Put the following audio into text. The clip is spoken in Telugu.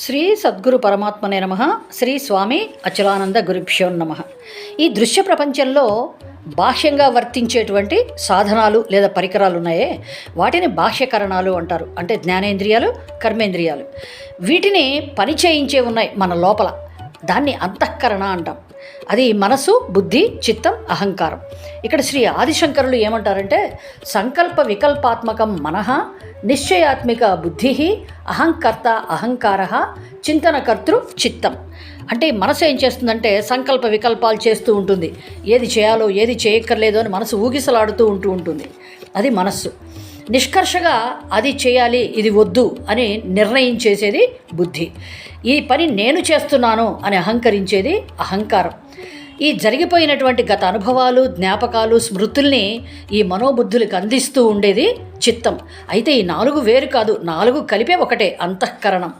శ్రీ సద్గురు పరమాత్మనే నమ. శ్రీ స్వామి అచలానంద గురుభ్యో నమ. ఈ దృశ్య ప్రపంచంలో బాహ్యంగా వర్తించేటువంటి సాధనాలు లేదా పరికరాలు ఉన్నాయే. వాటిని బాహ్యకరణాలు అంటారు. అంటే జ్ఞానేంద్రియాలు కర్మేంద్రియాలు. వీటిని పని చేయించే ఉన్నాయి మన లోపల. దాన్ని అంతఃకరణ అంటాం. అది మనసు బుద్ధి చిత్తం అహంకారం. ఇక్కడ శ్రీ ఆదిశంకరులు ఏమంటారంటే సంకల్ప వికల్పాత్మకం మనః నిశ్చయాత్మిక బుద్ధి అహంకర్త అహంకార చింతనకర్తృ చిత్తం. అంటే మనసు ఏం చేస్తుందంటే సంకల్ప వికల్పాలు చేస్తూ ఉంటుంది. ఏది చేయాలో ఏది చేయక్కర్లేదో అని మనసు ఊగిసలాడుతూ ఉంటూ ఉంటుంది. అది మనస్సు. నిష్కర్షగా అది చేయాలి ఇది వద్దు అని నిర్ణయించేసేది బుద్ధి. ఈ పని నేను చేస్తున్నాను అని అహంకరించేది అహంకారం. ఈ జరిగిపోయినటువంటి గత అనుభవాలు జ్ఞాపకాలు స్మృతుల్ని ఈ మనోబుద్ధులకు అందిస్తూ ఉండేది చిత్తం. అయితే ఈ నాలుగు వేరు కాదు నాలుగు కలిపే ఒకటే అంతఃకరణం.